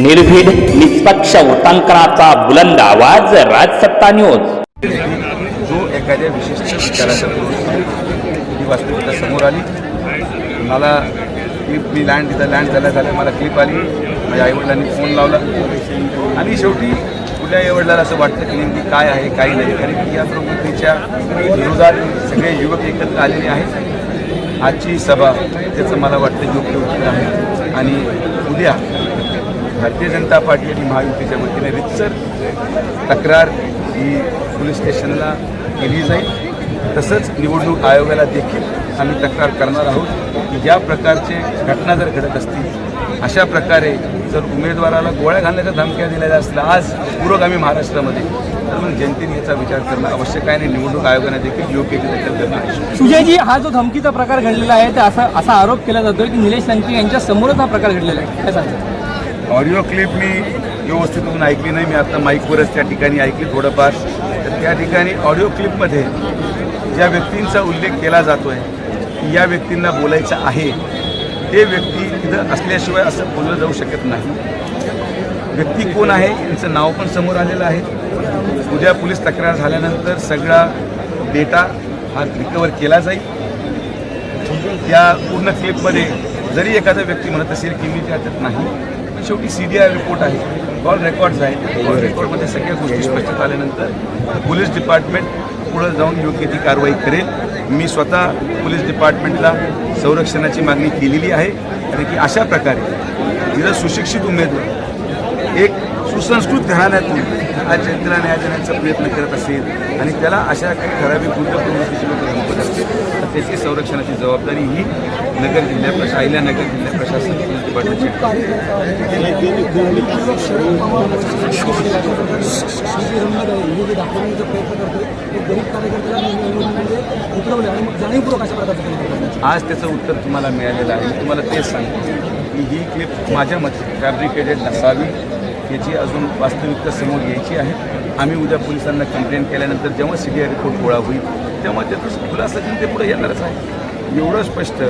निर्भीड निष्पक्ष वृत्तांकनाचा बुलंद आवाज राजसत्ता न्यूज जो एखाद्या विशिष्ट विचाराचा ही वास्तविकता समोर आली मला क्लिप मी लँड तिथं लँड झाल्या झाल्या मला क्लिप आली माझ्या आईवडिलांनी फोन लावला. आणि शेवटी कुठल्या आईवडिलाला असं वाटतं की नेमकी काय आहे काही नाही. कारण की या प्रवृत्तीच्या विरोधात सगळे युवक एकत्र आलेले आहेत. आजची सभा त्याचं मला वाटतं योग्य उचित आहे. आणि उद्या भारतीय जनता पार्टी आणि महायुतीच्या वतीने रितसर तक्रार ही पोलीस स्टेशनला केली जाईल. तसंच निवडणूक आयोगाला देखील आम्ही तक्रार करणार आहोत की ज्या प्रकारचे घटना जर घडत असतील अशा प्रकारे जर उमेदवाराला गोळ्या घालण्याच्या धमक्या दिल्या असल्या आज पुरोगामी महाराष्ट्रामध्ये तर मग जनतेने याचा विचार करणं आवश्यक आहे आणि निवडणूक आयोगाने देखील योग्य ती दखल करणं आवश्यक सुजयजी हा जो धमकीचा प्रकार घडलेला आहे तर असा असा आरोप केला जातोय की निलेश लंके यांच्या समोरच हा प्रकार घडलेला आहे. काय सांगतो? ऑडिओ क्लिप मी व्यवस्थित म्हणून ऐकली नाही मी आता माईकवरच त्या ठिकाणी ऐकली थोडंफार. तर त्या ठिकाणी ऑडिओ क्लिपमध्ये ज्या व्यक्तींचा उल्लेख केला जातो आहे की या व्यक्तींना बोलायचं आहे. ते व्यक्ती तिथं असल्याशिवाय असं बोललं जाऊ शकत नाही. व्यक्ती कोण आहे यांचं नाव पण समोर आलेलं आहे. उद्या पोलीस तक्रार झाल्यानंतर सगळा डेटा हा रिकवर केला जाईल. त्या पूर्ण क्लिपमध्ये जरी एखादा व्यक्ती म्हणत असेल की मी त्याच्यात नाही पण शेवटी सी डी आय रिपोर्ट आहे. कॉल रेकॉर्ड्स आहेत. कॉल रेकॉर्डमध्ये सगळ्या गोष्टी स्पष्ट आल्यानंतर पोलीस डिपार्टमेंट पुढं जाऊन योग्य ती कारवाई करेल. मी स्वतः पोलीस डिपार्टमेंटला संरक्षणाची मागणी केलेली आहे. आणि की अशा प्रकारे जिथं सुशिक्षित उमेदवार एक सुसंस्कृत घराण्यातून आज जनतेला न्याय देण्याचा प्रयत्न करत असेल आणि त्याला अशा काही ठराविक गुंतवणुकीची लोक त्याची संरक्षणाची जबाबदारी ही नगर जिल्ह्या प्रशा नगर जिल्हा प्रशासन डिपार्टमेंटची. आज त्याचं उत्तर तुम्हाला मिळालेलं आहे. तुम्हाला तेच सांगतो. की ही क्लिप माझ्या मते फॅब्रिकेटेड नसावी याची अजून वास्तविकता समोर यायची आहे. आम्ही उद्या पोलिसांना कंप्लेंट केल्यानंतर जेव्हा सी डी आय रिपोर्ट गोळा होईल तेव्हा त्याचं खुलासा ते पुढे येणारच आहे एवढं स्पष्ट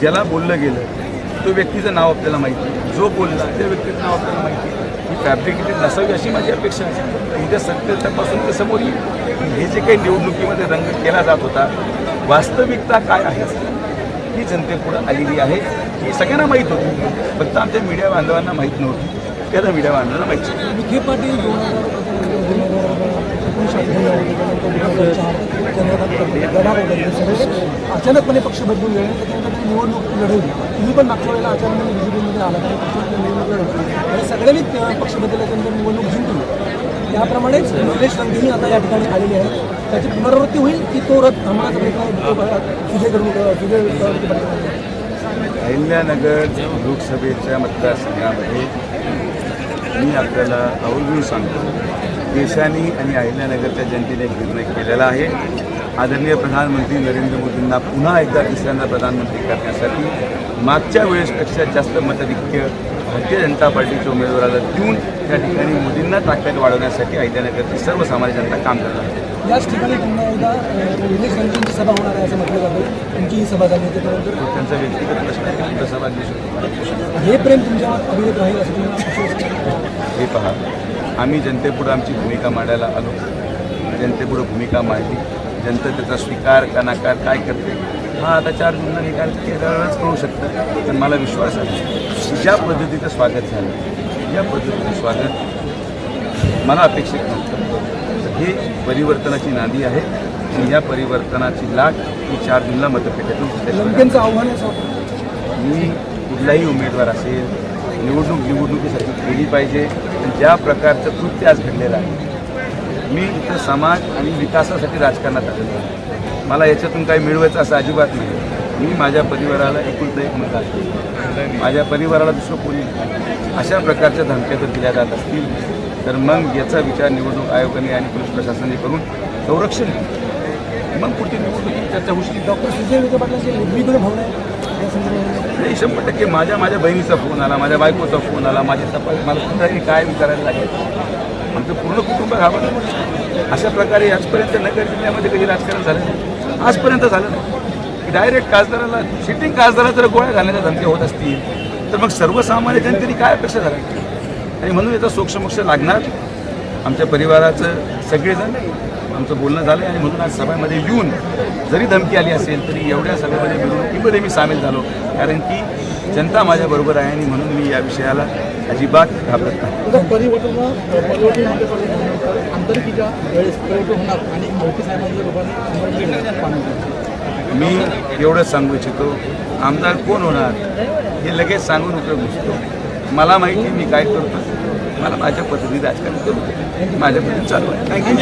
ज्याला बोललं गेलं तो व्यक्तीचं नाव आपल्याला माहिती जो बोलला त्या व्यक्तीचं नाव आपल्याला माहिती ही फॅब्रिकेटेड नसावी अशी माझी अपेक्षा आहे उद्या सत्य तपासून ते समोर येईल हे जे काही निवडणुकीमध्ये रंग केला जात होता वास्तविकता काय आहे ही जनतेपुढं आलेली आहे ही सगळ्यांना माहीत होती फक्त आमच्या मीडिया बांधवांना माहीत नव्हती त्याला मीडिया बांधवांना माहीत विखे पाटील सगळे अचानकपणे पक्ष बदलून गेले त्याच्यानंतर त्यांनी निवडणूक लढवली तुम्ही पण मागच्या वेळेला अचानक म्हणजे बीजेपीमध्ये आला आणि निवडणूक लढवली आणि म्हणजे सगळ्यांनी पक्ष बदलल्याच्यानंतर निवडणूक जिंकली त्याप्रमाणेच निलेश गांधीही आता या ठिकाणी आलेले आहेत. त्याची पुनरावृत्ती होईल की तो रथ थांबण्याचा प्रयत्न सुजय करून सुजय अहिल्यानगर लोकसभेच्या मतदारसंघामध्ये मी आपल्याला आवर्जून सांगतो. देशाने आणि अहिल्यानगरच्या जनतेने एक निर्णय केलेला आहे. आदरणीय प्रधानमंत्री नरेंद्र मोदींना पुन्हा एकदा तिसऱ्यांदा प्रधानमंत्री करण्यासाठी मागच्या वेळेसपेक्षा जास्त मतधिक्य भारतीय जनता पार्टीच्या उमेदवाराला देऊन त्या ठिकाणी मोदींना ताकद वाढवण्यासाठी अहिल्यानगरची सर्वसामान्य जनता काम करणार आहे. याच ठिकाणी पुन्हा एकदा सभा होणार आहे असं म्हटलं जातं. तुमची ही सभा झाली तो त्यांचा व्यक्तिगत प्रश्न आहे त्यांचा सहभाग घेऊ शकतो हे प्रेम अभिनेत राहील असं? हे पहा आम्ही जनतेपुढं आमची भूमिका मांडायला आलो. जनतेपुढं भूमिका मांडली. जनता त्याचा स्वीकार का नकार काय करते हा आता चार जूनला निकाल केल्यावरच कळू शकतं. पण मला विश्वास आहे ज्या पद्धतीचं स्वागत झालं या पद्धतीचं स्वागत मला अपेक्षित नव्हतं. हे परिवर्तनाची नांदी आहे आणि या परिवर्तनाची लाट ही चार जूनला मतपेटीतून आव्हान मी कुठलाही उमेदवार असेल निवडणूक निवडणुकीसाठी केली पाहिजे. ज्या प्रकारचं कृत्य आज घडलेलं आहे मी इथं समाज आणि विकासासाठी राजकारणात आलेलो आहे. मला याच्यातून काही मिळवायचं असं अजिबात नाही. मी माझ्या परिवाराला एकुलता एक मुलगा आहे. माझ्या परिवाराला दुसरं कोणी अशा प्रकारच्या धमक्या जर दिल्या जात असतील तर मग याचा विचार निवडणूक आयोगाने आणि पोलीस प्रशासनाने करून संरक्षण मग पुढची निवडणुकीची चर्चा होऊ शकते डॉक्टर सुजय विखे पाटलांचे उद्विग्न भावना आहे. नाही शंभर टक्के माझ्या माझ्या बहिणीचा फोन आला माझ्या बायकोचा फोन आला माझी तपास मला कुठलाही काय विचारायला लागेल? आमचं पूर्ण कुटुंब घाबरलं. अशा प्रकारे आजपर्यंत नगर जिल्ह्यामध्ये कधी राजकारण झालं नाही. आजपर्यंत झालं नाही. डायरेक्ट खासदाराला सिटिंग खासदाराला जर गोळ्या घालण्याच्या धमक्या होत असतील तर मग सर्वसामान्य जनतेने काय अपेक्षा झाली आणि म्हणून याचा सोक्षमोक्ष लागणार आमच्या परिवाराचं सगळेजण. आमचं बोलणं झालं आणि म्हणून आज सभेमध्ये येऊन जरी धमकी आली असेल तरी एवढ्या सभेमध्ये मिरवणुकीमध्ये मी सामील झालो. कारण की जनता माझ्याबरोबर आहे आणि म्हणून मी या विषयाला अजिबात घाबरत नाही. मी एवढंच सांगू इच्छितो आमदार कोण होणार हे लगेच सांगून उपयोग नसतो मला माहिती आहे मी काय करतो मला माझ्या पद्धतीने राजकारण करू दे. माझ्या पद्धतीने चालू आहे थँक्यू